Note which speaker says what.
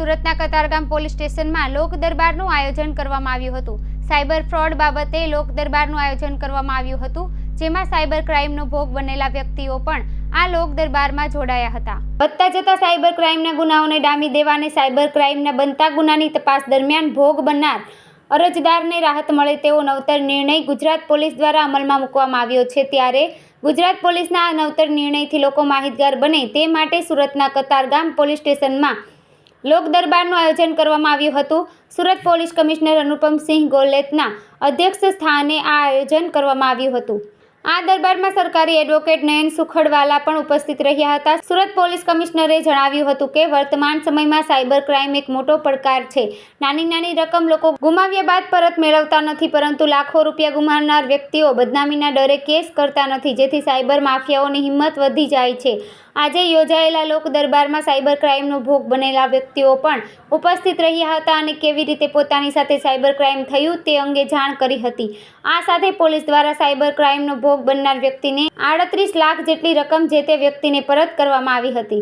Speaker 1: સુરતના કતારગામ પોલીસ સ્ટેશનમાં લોક દરબારનું આયોજન કરવામાં આવ્યું હતું. સાયબર ફ્રોડ બાબતે લોક દરબારનું આયોજન કરવામાં આવ્યું હતું, જેમાં સાયબર ક્રાઇમનો ભોગ બનેલા વ્યક્તિઓ પણ આ લોક દરબારમાં જોડાયા હતા. વધતા જતા સાયબર ક્રાઇમના ગુનાઓને ડામી દેવા અને સાયબર ક્રાઇમના બનતા ગુનાની તપાસ દરમિયાન ભોગ બનનાર અરજદારને રાહત મળે તેવો નવતર નિર્ણય ગુજરાત પોલીસ દ્વારા અમલમાં મૂકવામાં આવ્યો છે. ત્યારે ગુજરાત પોલીસના આ નવતર નિર્ણયથી લોકો માહિતગાર બને તે માટે સુરતના કતારગામ પોલીસ સ્ટેશનમાં લોક દરબારનું આયોજન કરવામાં આવ્યું હતું. સુરત પોલીસ કમિશનર અનુપમસિંહ ગોલેતના અધ્યક્ષ સ્થાને આ આયોજન કરવામાં આવ્યું હતું. આ દરબારમાં સરકારી એડવોકેટ નયન સુખડવાલા પણ ઉપસ્થિત રહ્યા હતા. સુરત પોલીસ કમિશનરે જણાવ્યું હતું કે, વર્તમાન સમયમાં સાયબર ક્રાઇમ એક મોટો પડકાર છે. નાની નાની રકમ લોકો ગુમાવ્યા બાદ પરત મેળવતા નથી, પરંતુ લાખો રૂપિયા ગુમાવનાર વ્યક્તિઓ બદનામીના ડરે કેસ કરતા નથી, જેથી સાયબર માફિયાઓની હિંમત વધી જાય છે. આજે યોજાયેલા લોક દરબારમાં સાયબર ક્રાઇમનો ભોગ બનેલા વ્યક્તિઓ પણ ઉપસ્થિત રહ્યા હતા અને કેવી રીતે પોતાની સાથે સાયબર ક્રાઇમ થયું તે અંગે જાણ કરી હતી. આ સાથે પોલીસ દ્વારા સાયબર ક્રાઇમનો ભોગ બનનાર વ્યક્તિને આડત્રીસ લાખ જેટલી રકમ જે તે વ્યક્તિને પરત કરવામાં આવી હતી.